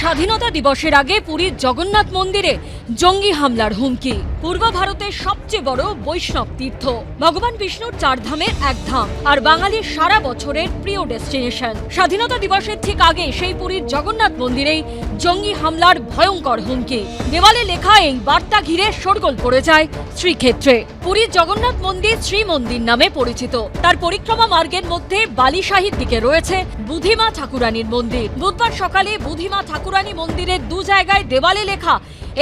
স্বাধীনতা দিবসের আগে পুরীর জগন্নাথ মন্দিরে জঙ্গি হামলার হুমকি। পূর্ব ভারতের সবচেয়ে বড় বৈষ্ণব তীর্থ। ভগবান বিষ্ণুর চার ধামের এক ধাম আর বাঙালির সারা বছরের প্রিয় ডেস্টিনেশন। স্বাধীনতা দিবসের ঠিক আগে সেই পুরীর জগন্নাথ মন্দিরেই জঙ্গি হামলার ভয়ঙ্কর হুমকি। দেওয়ালে লেখা এই বার্তা ঘিরে শোরগোল পড়ে যায় শ্রীক্ষেত্রে। পুরীর জগন্নাথ মন্দির শ্রী মন্দির নামে পরিচিত। তার পরিক্রমা মার্গের মধ্যে বালিশাহীর দিকে রয়েছে বুধিমা ঠাকুরানীর মন্দির। বুধবার সকালে বুধিমা ঠাকুরানী মন্দিরের দু জায়গায় দেওয়ালে লেখা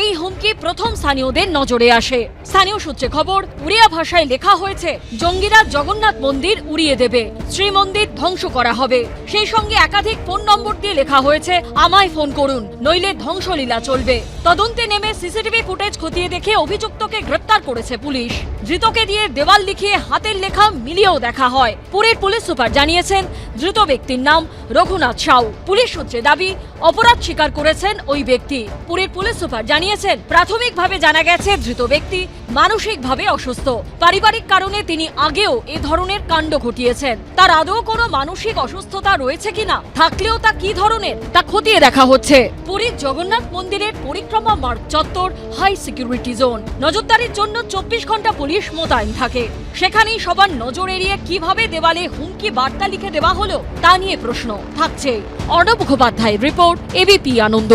এই হুমকি প্রথম স্থানীয়দের নজরে আসে। স্থানীয় সূত্রে খবর, উড়িয়া ভাষায় লেখা হয়েছে, জঙ্গিরা জগন্নাথ মন্দির উড়িয়ে দেবে, শ্রীমন্দির ধ্বংস করা হবে। সেই সঙ্গে একাধিক ফোন নম্বর দিয়ে লেখা হয়েছে, আমায় ফোন করুন, নইলে ধ্বংসলীলা চলবে। তদন্তে নেমে সিসিটিভি ফুটেজ খতিয়ে দেখে অভিযুক্তকে গ্রেপ্তার করেছে পুলিশ। ধৃতকে দিয়ে দেওয়াল লিখিয়ে হাতের লেখা মিলিয়েও দেখা হয়। পুরীর পুলিশ সুপার জানিয়েছেন, ধৃত ব্যক্তির নাম রঘুনাথ সাউ। পুলিশ সূত্রে দাবি, অপরাধ স্বীকার করেছেন ওই ব্যক্তি। পুরীর পুলিশ সুপার জানিয়েছেন, প্রাথমিকভাবে জানা গেছে ধৃত ব্যক্তি মানসিকভাবে অসুস্থ। পারিবারিক কারণে তিনি আগেও এ ধরনের কাণ্ড ঘটিয়েছেন। তার আদৌ কোনো মানসিক অসুস্থতা রয়েছে কিনা, থাকলেও তা কি ধরনের, তা খতিয়ে দেখা হচ্ছে। পুরীর জগন্নাথ মন্দিরের পরিক্রমা মার্গ চত্বর, হাই সিকিউরিটি জোন। নজরদারির জন্য চব্বিশ ঘণ্টা পুলিশ মোতায়েন থাকে। সেখানেই সবার নজর এড়িয়ে কীভাবে দেওয়ালে হুমকি বার্তা লিখে দেওয়া হলো, তা নিয়ে প্রশ্ন থাকছে। অর্ণব মুখোপাধ্যায়ের রিপোর্ট, এবিপি আনন্দ।